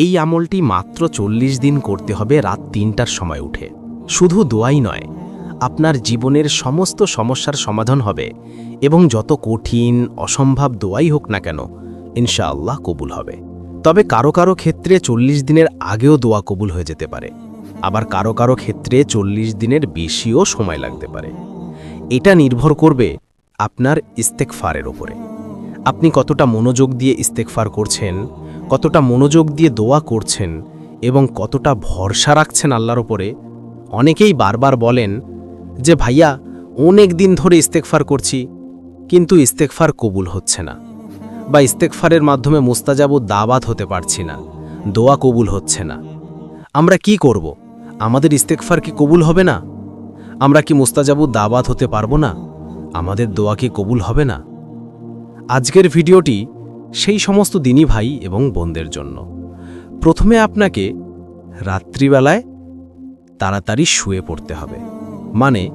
এই আমলটি মাত্র চল্লিশ দিন করতে হবে রাত তিনটার সময় উঠে। শুধু দোয়াই নয়, আপনার জীবনের সমস্ত সমস্যার সমাধান হবে এবং যত কঠিন, অসম্ভব দোয়াই হোক না কেন, ইনশাআল্লাহ কবুল হবে। তবে কারও কারও ক্ষেত্রে চল্লিশ দিনের আগেও দোয়া কবুল হয়ে যেতে পারে। আবার কারও কারও ক্ষেত্রে চল্লিশ দিনের বেশিও সময় লাগতে পারে। এটা নির্ভর করবে আপনার ইস্তেকফারের ওপরে। আপনি কতটা মনোযোগ দিয়ে ইস্তেকফার করছেন কতটা মনোযোগ দিয়ে দোয়া করছেন এবং কতটা ভরসা রাখছেন আল্লাহর ওপরে অনেকেই বারবার বলেন যে, ভাইয়া, অনেক দিন ধরে ইস্তেকফার করছি, কিন্তু ইস্তেকফার কবুল হচ্ছে না বা ইস্তেকফারের মাধ্যমে মুস্তাজাবু দাবাত হতে পারছি না, দোয়া কবুল হচ্ছে না। আমরা কি করব? আমাদের ইস্তেকফার কি কবুল হবে না? আমরা কি মুস্তাজাবু দাবাত হতে পারব না? আমাদের দোয়া কি কবুল হবে না? আজকের ভিডিওটি সেই সমস্ত দিনী ভাই এবং বোনদের জন্য। প্রথমে আপনাকে রাত্রিবেলায় তাড়াতাড়ি শুয়ে পড়তে হবে। মানে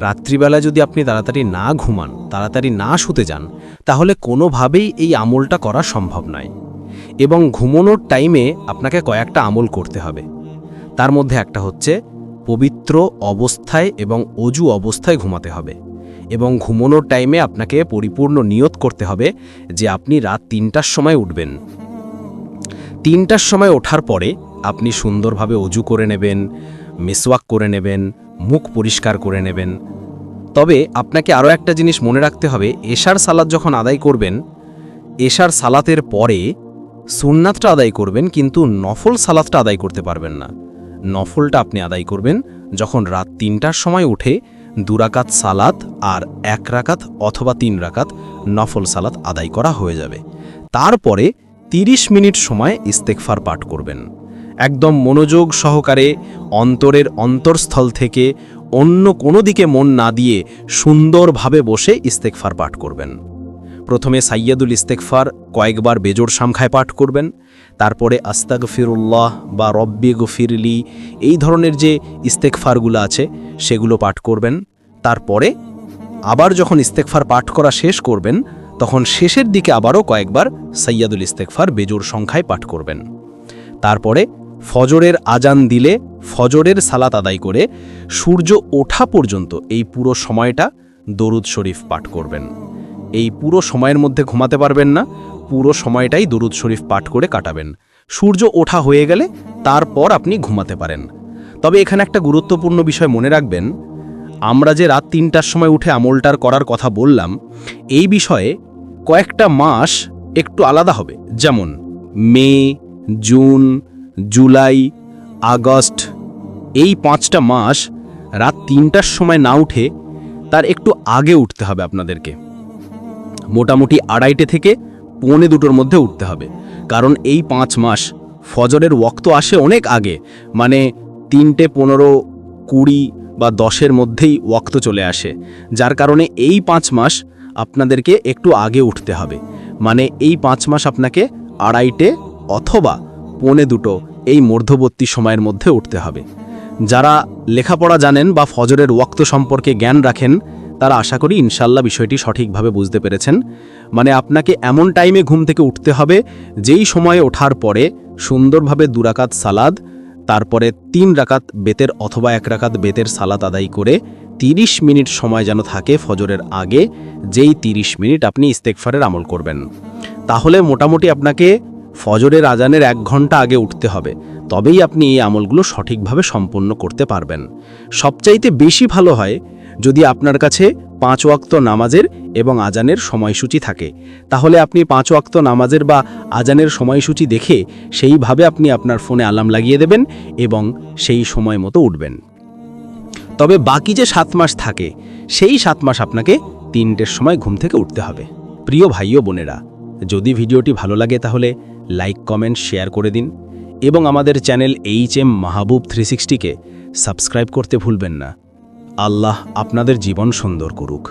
রাত্রিবেলায় যদি আপনি তাড়াতাড়ি না ঘুমান, তাড়াতাড়ি না শুতে যান, তাহলে কোনোভাবেই এই আমলটা করা সম্ভব নয় এবং ঘুমানোর টাইমে আপনাকে কয়েকটা আমল করতে হবে। তার মধ্যে একটা হচ্ছে পবিত্র অবস্থায় এবং অজু অবস্থায় ঘুমাতে হবে। এবং ঘুমানোর টাইমে আপনাকে পরিপূর্ণ নিয়ত করতে হবে যে আপনি রাত তিনটার সময় উঠবেন। তিনটার সময় ওঠার পরে আপনি সুন্দরভাবে অজু করে নেবেন মেসওয়াক করে নেবেন, মুখ পরিষ্কার করে নেবেন। তবে আপনাকে আরও একটা জিনিস মনে রাখতে হবে, এশার সালাদ যখন আদায় করবেন, এশার সালাতের পরে সুন্নাতটা আদায় করবেন, কিন্তু নফল সালাদটা আদায় করতে পারবেন না। নফলটা আপনি আদায় করবেন যখন রাত তিনটার সময় উঠে দুরাকাত সালাত আর এক রাকাত অথবা তিন রাকাত নফল সালাত আদায় করা হয়ে যাবে। তারপরে ৩০ মিনিট সময় ইস্তেকফার পাঠ করবেন। একদম মনোযোগ সহকারে অন্তরের অন্তরস্থল থেকে অন্য কোনো দিকে মন না দিয়ে সুন্দরভাবে বসে ইস্তেকফার পাঠ করবেন। প্রথমে সাইয়াদুল ইস্তেকফার কয়েকবার বেজোর সামখায় পাঠ করবেন, তারপরে আস্তাগ ফিরুল্লাহ বা রব্বে গফিরলি, এই ধরনের যে ইস্তেকফারগুলো আছে, সেগুলো পাঠ করবেন। তারপরে আবার যখন ইস্তেকফার পাঠ করা শেষ করবেন, তখন শেষের দিকে আবারও কয়েকবার সৈয়াদুল ইস্তেকফার বেজোর সংখ্যায় পাঠ করবেন। তারপরে ফজরের আজান দিলে ফজরের সালাত আদায় করে সূর্য ওঠা পর্যন্ত এই পুরো সময়টা দরুদ শরীফ পাঠ করবেন। এই পুরো সময়ের মধ্যে ঘুমাতে পারবেন না। পুরো সময়টাই দরুদ শরীফ পাঠ করে কাটাবেন। সূর্য ওঠা হয়ে গেলে তারপর আপনি ঘুমাতে পারেন। তবে এখানে একটা গুরুত্বপূর্ণ বিষয় মনে রাখবেন। আমরা যে রাত তিনটার সময় উঠে আমলটার করার কথা বললাম, এই বিষয়ে কয়েকটা মাস একটু আলাদা হবে। যেমন মে, জুন, জুলাই, আগস্ট, এই পাঁচটা মাস রাত তিনটার সময় না উঠে তার একটু আগে উঠতে হবে আপনাদেরকে। মোটামুটি আড়াইটে থেকে পৌনে দুটোর মধ্যে উঠতে হবে। কারণ এই পাঁচ মাস ফজরের ওক্ত আসে অনেক আগে মানে তিনটে পনেরো কুড়ি বা দশের মধ্যেই ওক্ত চলে আসে। যার কারণে এই পাঁচ মাস আপনাদেরকে একটু আগে উঠতে হবে। মানে এই পাঁচ মাস আপনাকে আড়াইটে অথবা পৌনে দুটো এই মধ্যবর্তী সময়ের মধ্যে উঠতে হবে। যারা লেখাপড়া জানেন বা ফজরের ওক্ত সম্পর্কে জ্ঞান রাখেন তারা আশা করি ইনশাল্লাহ বিষয়টি সঠিকভাবে বুঝতে পেরেছেন। মানে আপনাকে এমন টাইমে ঘুম থেকে উঠতে হবে, যেই সময়ে ওঠার পরে সুন্দরভাবে দুরাকাত সালাদ, তারপরে তিন রাকাত বেতের অথবা এক রাকাত বেতের সালাত আদায় করে 30 মিনিট সময় যেন থাকে ফজরের আগে, যেই 30 মিনিট আপনি ইস্তেকফারের আমল করবেন। তাহলে মোটামুটি আপনাকে ফজরের আজানের এক ঘণ্টা আগে উঠতে হবে, তবেই আপনি এই আমলগুলো সঠিকভাবে সম্পন্ন করতে পারবেন। সবচাইতে বেশি ভালো হয় যদি আপনার কাছে পাঁচ ওয়াক্ত নামাজের এবং আজানের সময়সূচি থাকে, তাহলে আপনি পাঁচ ওয়াক্ত নামাজের বা আজানের সময়সূচি দেখে সেইভাবে আপনি আপনার ফোনে আলার্ম লাগিয়ে দেবেন এবং সেই সময় মতো উঠবেন। তবে বাকি যে সাত মাস থাকে, সেই সাত মাস আপনাকে তিনটের সময় ঘুম থেকে উঠতে হবে। প্রিয় ভাই ও বোনেরা, যদি ভিডিওটি ভালো লাগে তাহলে লাইক, কমেন্ট, শেয়ার করে দিন এবং আমাদের channel H M Mahbub three সিক্সটিকে subscribe করতে ভুলবেন না। আল্লাহ আপনাদের জীবন সুন্দর করুক।